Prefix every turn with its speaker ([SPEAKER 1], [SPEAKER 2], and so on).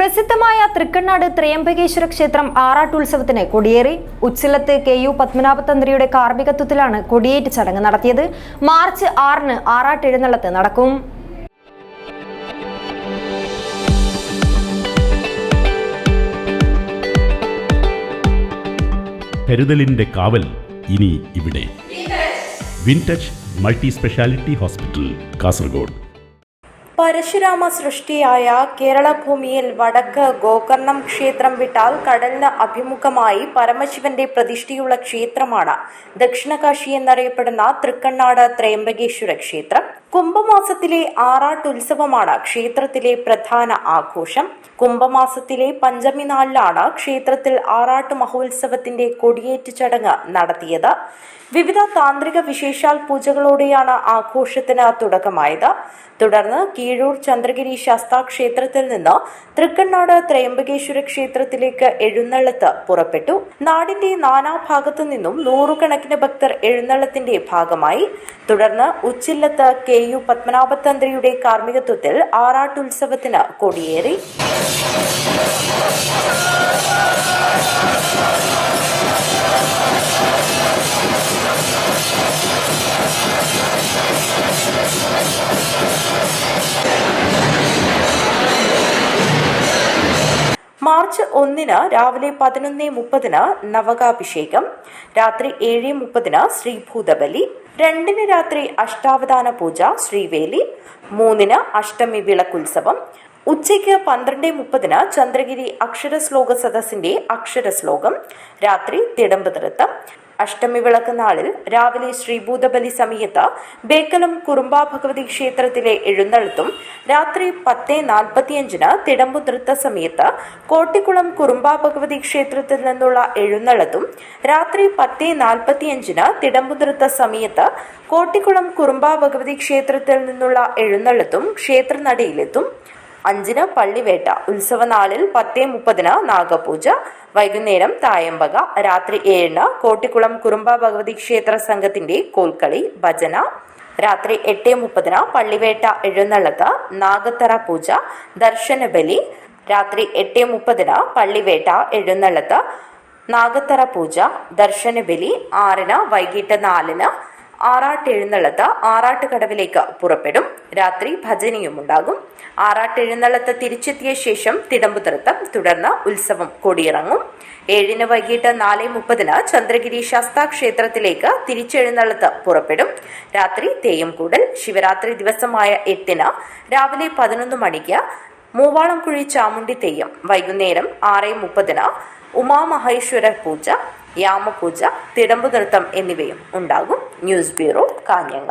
[SPEAKER 1] പ്രസിദ്ധമായ തൃക്കണ്ണാട് ത്രയംബകേശ്വര ക്ഷേത്രം ആറാട്ടുത്സവത്തിന് കൊടിയേറി. ഉച്ചിലത്ത് K U പത്മനാഭതന്ത്രിയുടെ കാർമ്മികത്വത്തിലാണ് കൊടിയേറ്റ് ചടങ്ങ് നടത്തിയത്. മാർച്ച് ആറിന് ആറാട്ട് എഴുന്നള്ളത്ത് നടക്കും.
[SPEAKER 2] കരുതലിന്റെ കാവൽ ഇനി ഇവിടെ. Wintouch multi speciality hospital Kasaragod.
[SPEAKER 3] Parashurama സൃഷ്ടിയായ കേരളഭൂമിയിൽ വടക്ക് ഗോകർണം ക്ഷേത്രം വിട്ടാൽ കടലിന് അഭിമുഖമായി പരമശിവന്റെ പ്രതിഷ്ഠയുള്ള ക്ഷേത്രമാണ്. ദക്ഷിണകാശി എന്നറിയപ്പെടുന്ന തൃക്കണ്ണാട് ത്രയംബകേശ്വര ക്ഷേത്രം. കുംഭമാസത്തിലെ ആറാട്ടുത്സവമാണ് ക്ഷേത്രത്തിലെ പ്രധാന ആഘോഷം. കുംഭമാസത്തിലെ പഞ്ചമി നാളിലാണ് ക്ഷേത്രത്തിൽ ആറാട്ട് മഹോത്സവത്തിന്റെ കൊടിയേറ്റ് ചടങ്ങ് നടത്തിയത്. വിവിധ താന്ത്രിക വിശേഷാൽ പൂജകളോടെയാണ് ആഘോഷത്തിന് തുടക്കമായത്. തുടർന്ന് കീഴൂർ ചന്ദ്രഗിരി ശാസ്താ ക്ഷേത്രത്തിൽ നിന്ന് തൃക്കണ്ണാട് ത്രയംബകേശ്വര ക്ഷേത്രത്തിലേക്ക് എഴുന്നള്ളത്ത് പുറപ്പെട്ടു. നാടിന്റെ നാനാഭാഗത്തു നിന്നും നൂറുകണക്കിന് ഭക്തർ എഴുന്നള്ളത്തിന്റെ ഭാഗമായി. തുടർന്ന് ഉച്ചില്ലത്ത് കെ യു പത്മനാഭതന്ത്രിയുടെ കാർമ്മികത്വത്തിൽ ആറാട്ടുത്സവത്തിന് കൊടിയേറി. മാർച്ച് ഒന്നിന് രാവിലെ പതിനൊന്ന് മുപ്പതിന് നവകാഭിഷേകം രാത്രി ഏഴ് മുപ്പതിന് ശ്രീഭൂതബലി രണ്ടിന് രാത്രി അഷ്ടാവധാന പൂജ ശ്രീവേലി മൂന്നിന് അഷ്ടമി വിളക്കുത്സവം ഉച്ചയ്ക്ക് പന്ത്രണ്ട് മുപ്പതിന് ചന്ദ്രഗിരി അക്ഷരശ്ലോക സദസ്സിന്റെ അക്ഷരശ്ലോകം രാത്രി തിടമ്പ് നൃത്തം അഷ്ടമി വിളക്ക് നാളിൽ രാവിലെ ശ്രീഭൂതബലി സമയത്ത് ബേക്കലം കുറുമ്പാ ഭഗവതി ക്ഷേത്രത്തിലെ എഴുന്നള്ളത്തും രാത്രി പത്ത് നാൽപ്പത്തിയഞ്ചിന് തിടമ്പു നൃത്ത സമയത്ത് കോട്ടിക്കുളം കുറുമ്പാ ഭഗവതി ക്ഷേത്രത്തിൽ നിന്നുള്ള എഴുന്നള്ളത്തും രാത്രി പത്ത് നാൽപ്പത്തിയഞ്ചിന് തിടമ്പു നൃത്ത സമയത്ത് കോട്ടിക്കുളം കുറുമ്പാ ഭഗവതി ക്ഷേത്രത്തിൽ നിന്നുള്ള എഴുന്നള്ളത്തും ക്ഷേത്രനടയിലെത്തും അഞ്ചിന് പള്ളിവേട്ട ഉത്സവനാളിൽ പത്തേ മുപ്പതിന് നാഗപൂജ വൈകുന്നേരം തായമ്പക രാത്രി ഏഴിന് കോട്ടിക്കുളം കുറുമ്പ ഭഗവതി ക്ഷേത്ര സംഘത്തിന്റെ കോൽക്കളി ഭജന രാത്രി എട്ട് മുപ്പതിന് പള്ളിവേട്ട എഴുന്നള്ളത്ത് നാഗത്തറ പൂജ ദർശന ബലി രാത്രി എട്ട് മുപ്പതിന് പള്ളിവേട്ട എഴുന്നള്ളത്ത് നാഗത്തറ പൂജ ദർശന ബലി ആറിന് വൈകിട്ട് നാലിന് ആറാട്ട് എഴുന്നള്ളത്ത് ആറാട്ട് കടവിലേക്ക് പുറപ്പെടും. രാത്രി ഭജനയും ഉണ്ടാകും ആറാട്ട് എഴുന്നള്ളത്ത് തിരിച്ചെത്തിയ ശേഷം തിടമ്പു നൃത്തം തുടർന്ന് ഉത്സവം കൊടിയിറങ്ങും. ഏഴിന് വൈകിട്ട് നാല് മുപ്പതിന് ചന്ദ്രഗിരി ശാസ്താ ക്ഷേത്രത്തിലേക്ക് തിരിച്ചെഴുന്നള്ളത്ത് പുറപ്പെടും. രാത്രി തെയ്യംകൂടൽ ശിവരാത്രി ദിവസമായ എട്ടിന് രാവിലെ പതിനൊന്ന് മണിക്ക് മൂവാളംകുഴി ചാമുണ്ടി തെയ്യം വൈകുന്നേരം ആറ് മുപ്പതിന് ഉമാമഹേശ്വര പൂജ യാമപൂജ തിടമ്പു നൃത്തം എന്നിവയും ഉണ്ടാകും. News bureau കാഞ്ഞങ്ങ